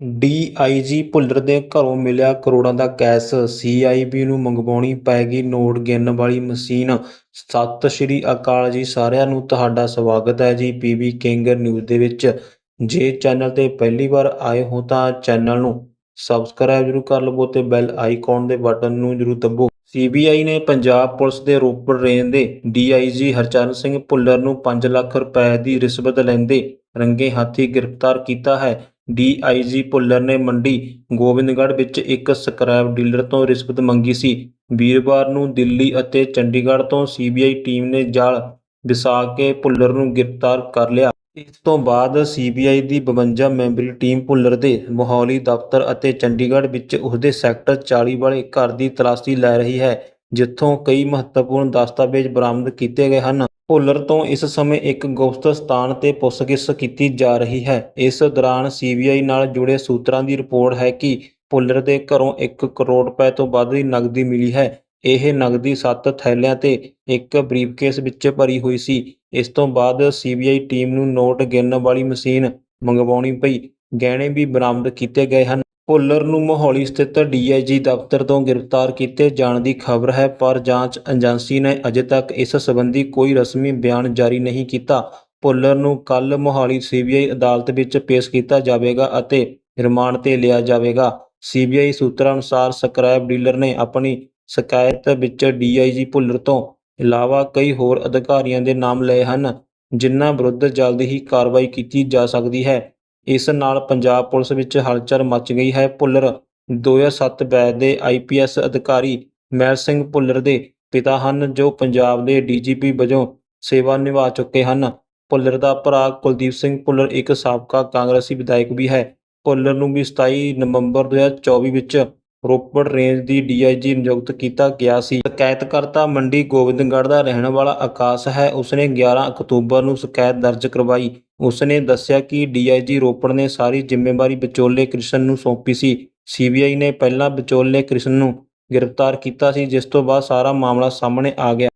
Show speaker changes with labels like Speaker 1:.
Speaker 1: DIG Bhullar ਦੇ ਘਰੋਂ ਮਿਲਿਆ ਕਰੋੜਾਂ ਦਾ ਕੈਸ਼। ਸੀਆਈਬੀ ਨੂੰ ਮੰਗਵਾਉਣੀ ਪਏਗੀ ਨੋਟ ਗਿਣਨ ਵਾਲੀ ਮਸ਼ੀਨ। ਸਤਿ ਸ਼੍ਰੀ ਅਕਾਲ ਜੀ ਸਾਰਿਆਂ ਨੂੰ, ਤੁਹਾਡਾ ਸਵਾਗਤ ਹੈ ਜੀ ਪੀਬੀ ਕਿੰਗ ਨਿਊਜ਼ ਦੇ ਵਿੱਚ। ਜੇ ਚੈਨਲ ਤੇ ਪਹਿਲੀ ਵਾਰ ਆਏ ਹੋ ਤਾਂ ਚੈਨਲ ਨੂੰ ਸਬਸਕ੍ਰਾਈਬ ਜਰੂਰ ਕਰ ਲਵੋ ਤੇ ਬੈਲ ਆਈਕਨ ਦੇ ਬਟਨ ਨੂੰ ਜਰੂਰ ਦਬੋ। ਸੀਬੀਆਈ ਨੇ ਪੰਜਾਬ ਪੁਲਿਸ ਦੇ ਰੋਪੜ ਰੇਂਜ ਦੇ ਡੀਆਈਜੀ ਹਰਚਰਨ ਸਿੰਘ ਭੁੱਲਰ ਨੂੰ 5 ਲੱਖ ਰੁਪਏ ਦੀ ਰਿਸ਼ਵਤ ਲੈਂਦੇ ਰੰਗੇ ਹਾਥੀ ਗ੍ਰਿਫਤਾਰ ਕੀਤਾ ਹੈ। ਡੀਆਈਜੀ ਭੁੱਲਰ ਨੇ ਮੰਡੀ ਗੋਬਿੰਦਗੜ੍ਹ ਵਿੱਚ ਇੱਕ ਸਕ੍ਰੈਪ ਡੀਲਰ ਤੋਂ ਰਿਸ਼ਵਤ ਮੰਗੀ ਸੀ। ਵੀਰਵਾਰ ਨੂੰ ਦਿੱਲੀ ਅਤੇ ਚੰਡੀਗੜ੍ਹ ਤੋਂ ਸੀਬੀਆਈ ਟੀਮ ਨੇ ਜਾਲ ਵਿਸਾ ਕੇ ਭੁੱਲਰ ਨੂੰ ਗ੍ਰਿਫਤਾਰ ਕਰ ਲਿਆ। ਇਸ ਤੋਂ ਬਾਅਦ ਸੀਬੀਆਈ ਦੀ 52 ਮੈਂਬਰੀ ਟੀਮ ਭੁੱਲਰ ਦੇ ਮੋਹਾਲੀ ਦਫ਼ਤਰ ਅਤੇ ਚੰਡੀਗੜ੍ਹ ਵਿੱਚ ਉਸਦੇ ਸੈਕਟਰ 40 ਵਾਲੇ ਘਰ ਦੀ ਤਲਾਸ਼ੀ ਲੈ ਰਹੀ ਹੈ। ਜਿੱਥੋਂ ਕਈ ਮਹੱਤਵਪੂਰਨ ਦਸਤਾਵੇਜ਼ ਬਰਾਮਦ ਕੀਤੇ ਗਏ ਹਨ। ਭੁੱਲਰ ਤੋਂ ਇਸ ਸਮੇਂ ਇੱਕ ਗੁਪਤ ਸਥਾਨ ਤੇ ਪੁੱਛਗਿੱਛ ਕੀਤੀ ਜਾ ਰਹੀ ਹੈ। ਇਸ ਦੌਰਾਨ ਸੀਬੀਆਈ ਨਾਲ ਜੁੜੇ ਸੂਤਰਾਂ ਦੀ ਰਿਪੋਰਟ ਹੈ ਕਿ ਭੁੱਲਰ ਦੇ ਘਰੋਂ 1 ਕਰੋੜ ਰੁਪਏ ਤੋਂ ਵੱਧ ਦੀ ਨਕਦੀ ਮਿਲੀ ਹੈ। ਇਹ ਨਕਦੀ 7 ਥੈਲਿਆਂ ਤੇ ਇੱਕ ਬਰੀਫਕੇਸ ਵਿੱਚ ਭਰੀ ਹੋਈ ਸੀ। ਇਸ ਤੋਂ ਬਾਅਦ ਸੀਬੀਆਈ ਟੀਮ ਨੂੰ ਨੋਟ ਗਿਣਨ ਵਾਲੀ ਮਸ਼ੀਨ ਮੰਗਵਾਉਣੀ ਪਈ। ਗਹਿਣੇ ਵੀ ਬਰਾਮਦ ਕੀਤੇ ਗਏ ਹਨ। ਭੁੱਲਰ ਨੂੰ ਮੋਹਾਲੀ ਸਥਿਤ ਡੀਆਈਜੀ ਦਫ਼ਤਰ ਤੋਂ ਗ੍ਰਿਫਤਾਰ ਕੀਤੇ ਜਾਣ ਦੀ ਖਬਰ ਹੈ, ਪਰ ਜਾਂਚ ਏਜੰਸੀ ਨੇ ਅਜੇ ਤੱਕ ਇਸ ਸੰਬੰਧੀ ਕੋਈ ਰਸਮੀ ਬਿਆਨ ਜਾਰੀ ਨਹੀਂ ਕੀਤਾ। ਭੁੱਲਰ ਨੂੰ ਕੱਲ੍ਹ ਮੋਹਾਲੀ ਸੀਬੀਆਈ ਅਦਾਲਤ ਵਿੱਚ ਪੇਸ਼ ਕੀਤਾ ਜਾਵੇਗਾ ਅਤੇ ਰਿਮਾਂਡ ਤੇ ਲਿਆ ਜਾਵੇਗਾ। ਸੀਬੀਆਈ ਸੂਤਰਾਂ ਅਨੁਸਾਰ ਸਕ੍ਰੈਪ ਡੀਲਰ ਨੇ ਆਪਣੀ ਸ਼ਿਕਾਇਤ ਵਿੱਚ ਡੀਆਈਜੀ ਭੁੱਲਰ ਤੋਂ ਇਲਾਵਾ ਕਈ ਹੋਰ ਅਧਿਕਾਰੀਆਂ ਦੇ ਨਾਮ ਲਏ ਹਨ, ਜਿਨ੍ਹਾਂ ਵਿਰੁੱਧ ਜਲਦ ਹੀ ਕਾਰਵਾਈ ਕੀਤੀ ਜਾ ਸਕਦੀ ਹੈ। ਇਸ ਨਾਲ ਪੰਜਾਬ ਪੁਲਿਸ ਵਿੱਚ ਹਲਚਲ ਮਚ ਗਈ ਹੈ। ਭੁੱਲਰ 2007 ਬੈਚ ਦੇ ਆਈਪੀਐਸ ਅਧਿਕਾਰੀ ਮਹਿਲ ਸਿੰਘ ਭੁੱਲਰ ਦੇ ਪਿਤਾ ਹਨ, ਜੋ ਪੰਜਾਬ ਦੇ ਡੀਜੀਪੀ ਵਜੋਂ ਸੇਵਾ ਨਿਭਾ ਚੁੱਕੇ ਹਨ। ਭੁੱਲਰ ਦਾ ਭਰਾ ਕੁਲਦੀਪ ਸਿੰਘ ਭੁੱਲਰ ਇੱਕ ਸਾਬਕਾ ਕਾਂਗਰਸੀ ਵਿਧਾਇਕ ਵੀ ਹੈ। ਭੁੱਲਰ ਨੂੰ ਵੀ 27 ਨਵੰਬਰ 2024 ਵਿੱਚ ਰੋਪੜ ਰੇਂਜ ਦੀ ਡੀਆਈਜੀ ਨਿਯੁਕਤ ਕੀਤਾ ਗਿਆ ਸੀ। ਸ਼ਿਕਾਇਤਕਰਤਾ ਮੰਡੀ ਗੋਬਿੰਦਗੜ੍ਹ ਦਾ ਰਹਿਣ ਵਾਲਾ ਆਕਾਸ਼ ਹੈ। ਉਸਨੇ 11 ਅਕਤੂਬਰ ਨੂੰ ਸ਼ਿਕਾਇਤ ਦਰਜ ਕਰਵਾਈ। ਉਸਨੇ ਦੱਸਿਆ ਕਿ ਡੀਆਈਜੀ ਰੋਪੜ ਨੇ ਸਾਰੀ ਜ਼ਿੰਮੇਵਾਰੀ ਵਿਚੋਲੇ ਕ੍ਰਿਸ਼ਨ ਨੂੰ ਸੌਂਪੀ ਸੀ। ਸੀਬੀਆਈ ਨੇ ਪਹਿਲਾਂ ਵਿਚੋਲੇ ਕ੍ਰਿਸ਼ਨ ਨੂੰ ਗ੍ਰਿਫਤਾਰ ਕੀਤਾ ਸੀ, ਜਿਸ ਤੋਂ ਬਾਅਦ ਸਾਰਾ ਮਾਮਲਾ ਸਾਹਮਣੇ ਆ ਗਿਆ।